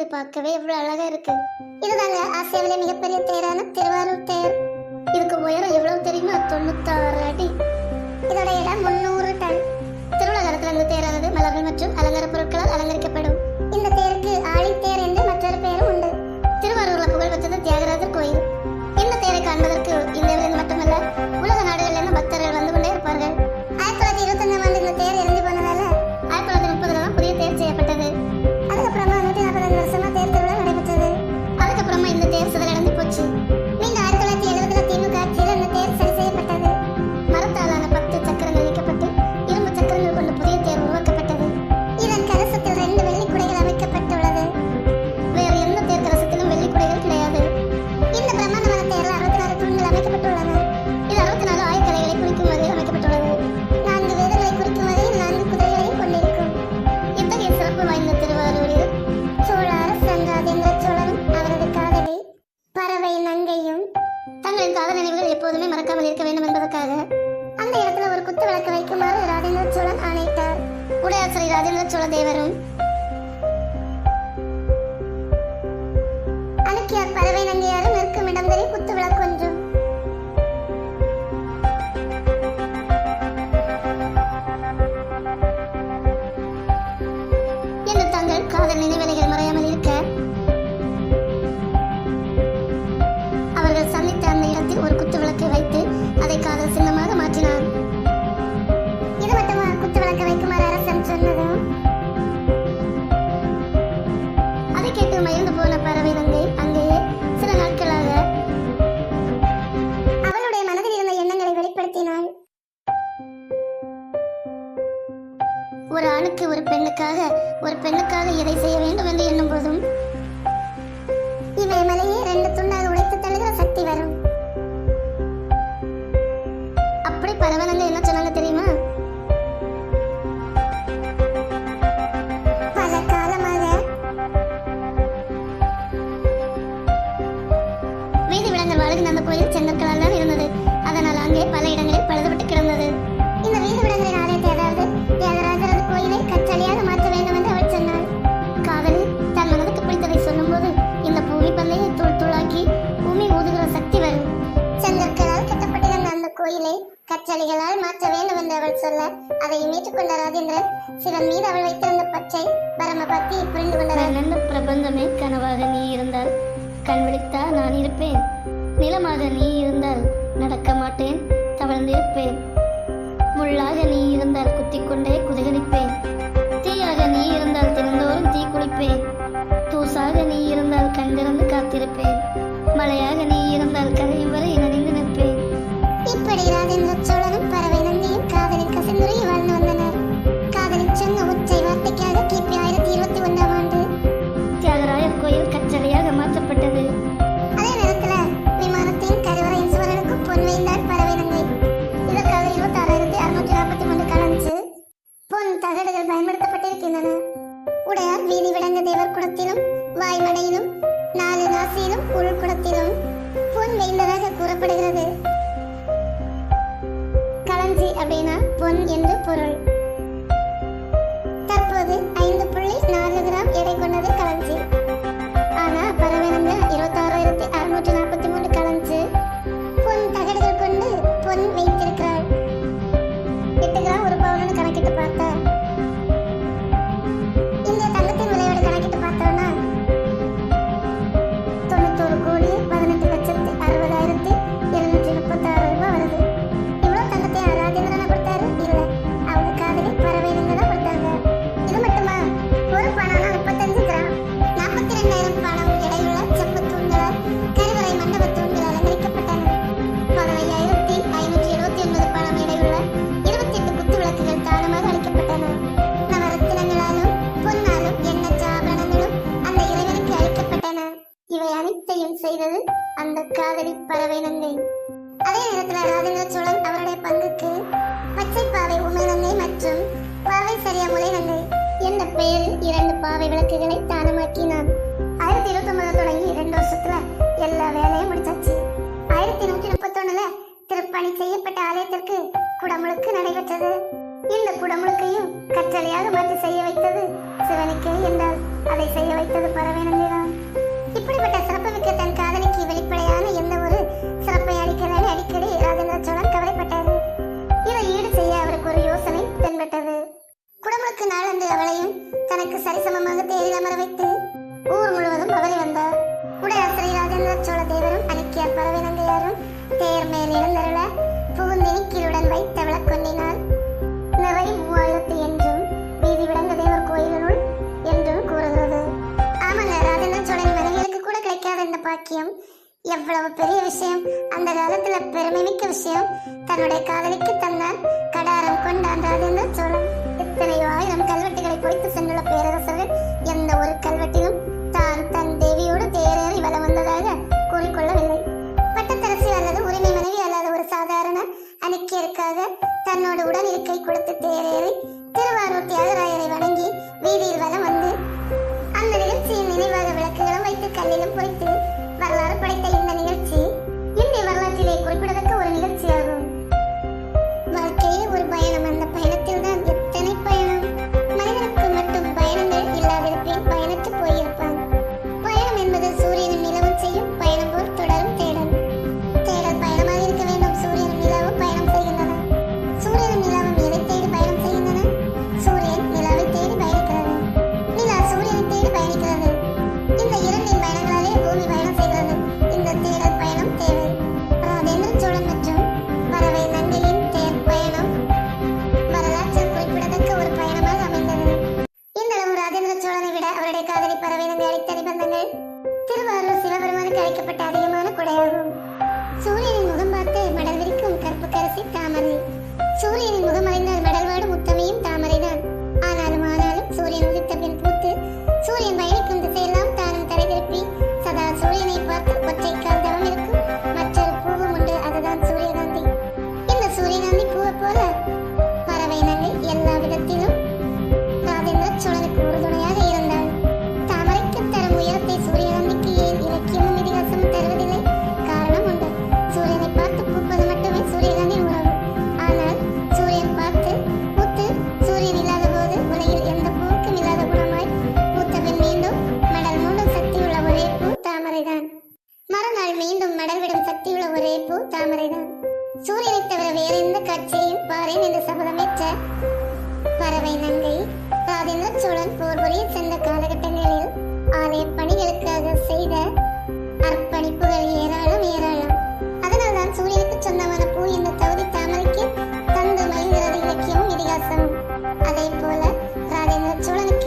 பெரிய பார்க்கவே எவ்வளவு அழகா இருக்கு. இதுதாங்க ஆசியாவிலே மிகப்பெரிய தேரான திருவாரூர் தேர். இதுக்கு உயரம் எவ்வளவு தெரியுமா? தொண்ணூத்தாறு அடி. இதோட இடம் முன்னூறு டன். திருவிழா காலத்துல இந்த தேரானது மலர்கள் மற்றும் அலங்கார பொருட்களால் அலங்கரிக்கப்படும். இந்த தேருக்கு ஆழி தேர் என்று மற்றொரு பெயரும் உண்டு. திருவாரூர்ல புகழ் பெற்றது தியாகராஜர் கோயில். இந்த தேரை காண்பதற்கு இந்தியாவிலிருந்து மட்டுமல்ல உலக நாடுகளிலிருந்து பக்தர்கள் வந்து பதில் சொல்ல தேவரும். ஒரு ஆணுக்கு ஒரு பெண்ணுக்காக ஒரு பெண்ணுக்காக எதை செய்ய வேண்டும் என்று எண்ணும் போதும் இவை மலையே ரெண்டு துண்டாக உடைத்து தள்ளுகிற சக்தி வரும். அப்படி பரவனங்க என்ன சொன்னாங்க தெரியுமா? வீதி வாழ்கின்ற அந்த கோயில் செங்கற்களால் தான் இருந்தது. அதனால் அங்கே பல இடங்களில் பழுதுபட்டு கிடந்தது. இந்த வீதி விலங்கலின் கோயிலை கற்றளிகளால் மாற்ற வேண்டும் என்று அவள் சொல்ல அதை ஏற்றுக்கொண்ட ராஜேந்திரன் சிவன் மீது அவள் வைத்திருந்த பச்சை பரம பக்தியை புரிந்து கொண்டார் நண்ப பிரபஞ்சமே கனவாக நீ இருந்தால் கண் விழித்தா நான் இருப்பேன். நிலமாக நீ இருந்தால் நடக்க மாட்டேன் தவழ்ந்திருப்பேன் முள்ளாக நீ இருந்தால் குத்திக்கொண்டே குதிகரிப்பேன் தீயாக நீ இருந்தால் தினந்தோறும் தீ குளிப்பேன். தூசாக நீ இருந்தால் கண் காத்திருப்பேன். மழையாக நீ பொன் தகடுகள் பயன்படுத்தப்பட்டிருக்கின்றன. உடையார் வீதி விளங்க தேவர் குடத்திலும் வாய்மடையிலும் நாலு நாசியிலும் உள் குடத்திலும் பொன் வைந்ததாக கூறப்படுகிறது. களஞ்சி அப்படின்னா பொன் என்று பொருள். காதலி பரவேனங்கை அதே நேரத்தில் ராஜேந்திர சோழன் அவருடைய பங்குக்கு பச்சை பாவை உமைநங்கை மற்றும் பாவை சரியா முலைநங்கை என்ற பெயரில் இரண்டு பாவை விளக்குகளை தானமாக்கினான். ஆயிரத்தி இருபத்தி ஒன்பது தொடங்கி ரெண்டு வருஷத்துல எல்லா வேலையும் முடிச்சாச்சு. ஆயிரத்தி நூற்றி முப்பத்தொன்னுல திருப்பணி செய்யப்பட்ட ஆலயத்திற்கு குடமுழுக்கு நடைபெற்றது. இந்த குடமுழுக்கையும் கற்றலையாக மாற்றி செய்ய வைத்தது சிவனுக்கே என்றால் அதை செய்ய வைத்தது பரவேனங்கை தான் இப்படிப்பட்ட சிறப்பு மிக்க தன் நாளுக்கு நாளந்து அவளையும் தனக்கு சரிசமமாக தேரில் அமர வைத்து ஊர் முழுவதும் பவனி வந்தார். உடையாசிரி ராஜேந்திர சோழ தேவரும் அணிக்கியார் பறவை நங்கையாரும் தேர் மேல் எழுந்தருள புகுந்தினி கீழுடன் வைத்தார் எவ்வளவு பெரிய விஷயம்? அந்த காலத்துல பெருமைமிக்க விஷயம். தன்னுடைய காதலிக்கு தன்னால் கடாரம் கொண்டாண்டாது என்று சொல்லலாம் எத்தனையோ ஆயிரம் கல்வெட்டுகளை பொய்த்து சென்றுள்ள பேரரசர்கள் எந்த ஒரு தாமரை சூரியனின் முகம் மல்லிகைப்பூ தாமரைதான் சூரியனை தவிர வேற எந்த காட்சியையும் பாரேன் என்று சபதமேற்ற பறவை நங்கை ராஜேந்திர சோழன் போர்பொழியில் சென்ற காலகட்டங்களில் ஆலய பணிகளுக்காக செய்த அர்ப்பணிப்புகள் ஏராளம் ஏராளம். அதனால் தான் சூரியனுக்கு சொந்தமான பூ என்ற தகுதி தாமரைக்கு தந்து மலிந்தது இலக்கியமும் இதிகாசமும். அதே போல ராஜேந்திர சோழனுக்கு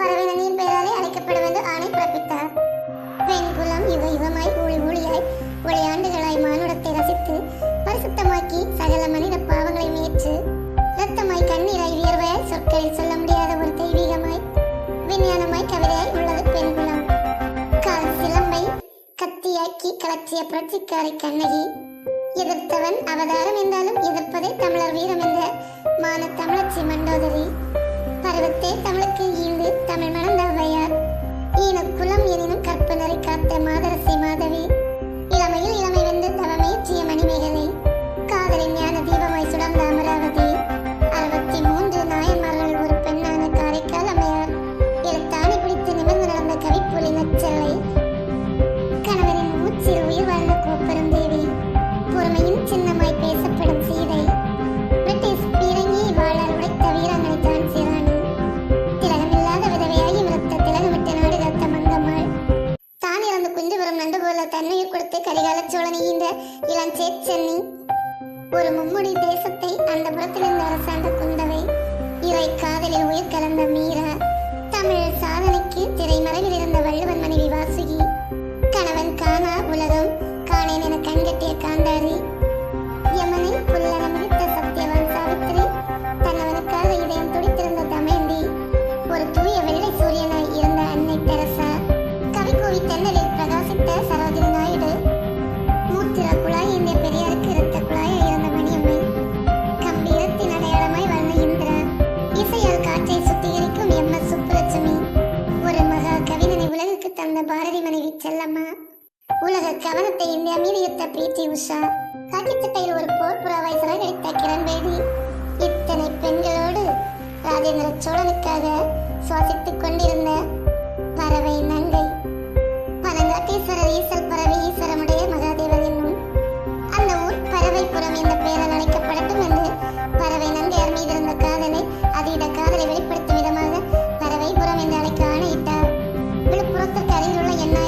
பறவை நதியின் பெயராலே அழைக்கப்படுவது ஆணை பிறப்பித்தார் பெண் குலம் யுக யுகமாய் ஊழி ஊழியாய் ஒளியாண்டுகளாய் மானுடத்தை ரசித்து பரிசுத்தமாக்கி சகல மனித பாவங்களை மேற்று இரத்தமாய் கண்ணீராய் வியர்வையாய் சொற்களில் சொல்ல முடியாத ஒரு தெய்வீகமாய் விஞ்ஞானமாய் கவிதையாய் உள்ளது பெண் குலம் கால் சிலம்பை கத்தியாக்கி கலற்றிய புரட்சிக்காரை கண்ணகி எதிர்த்தவன் அவதாரம் என்றாலும் எதிர்ப்பதே தமிழர் வீரம் என்ற மான தமிழச்சி மண்டோதரி. பருவத்தே தமிழுக்கு ஈந்து தமிழ் மணந்த ஔவையார் ஈன குலம் எனினும் கற்பனரை காத்த மாதரசி மாதவி. இளமையில் இளமை வென்று தவமே ஜிய மணிமேகலை காதலின் ஞானதி சென்னி. ஒரு மும்முடி தேசத்தை அந்த புறத்திலிருந்து அரசாண்ட குந்தவை இவை காதலில் உயிர் கலந்த மீரா தமிழர் சாதனைக்கு திரைமறையில் இருந்த வள்ளுவன் மனைவி வாசுகி கணவன் காணா உலகம் காணேன் என கண்கட்டிய காந்தாரி யமனை புல்லனமில் செல்லம்மா. உலக கவனத்தை இந்தியா மீது ஈர்த்த பிரீத்தி உஷா. காக்கிச்சட்டையில் ஒரு போர் புறாவாய் சிறகடித்த கிரண்பேடி. இத்தனை பெண்களோடு ராஜேந்திர சோழனுக்காக சுவாசித்துக் கொண்டிருந்த பறவை நங்கை பனங்காட்டீஸ்வரர் ஈசல் பறவை ஈஸ்வரமுடைய மகாதேவர் என்னும் அந்த ஊர் பறவை புறம் என்ற பெயரால் அழைக்கப்படட்டும் என்று பறவை நங்கையார் மீது இருந்த காதலை அதீத காதலை வெளிப்படுத்தும் விதமாக பறவை புறம் என்று அழைக்க ஆணையிட்டார். விழுப்புரத்திற்கு அருகிலுள்ள எண்ணாயிரம் என்ற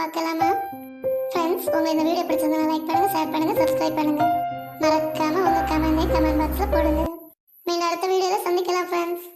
பார்க்கலாமா ஃப்ரெண்ட்ஸ் உங்க இந்த வீடியோ பிடிச்சிருந்தா லைக் பண்ணுங்க ஷேர் பண்ணுங்க சப்ஸ்கிரைப் பண்ணுங்க. மறக்காம உங்க கமெண்டை கமெண்ட் பாக்ஸ்ல போடுங்க. மீண்டும் அடுத்த வீடியோல சந்திக்கலாம் ஃப்ரெண்ட்ஸ்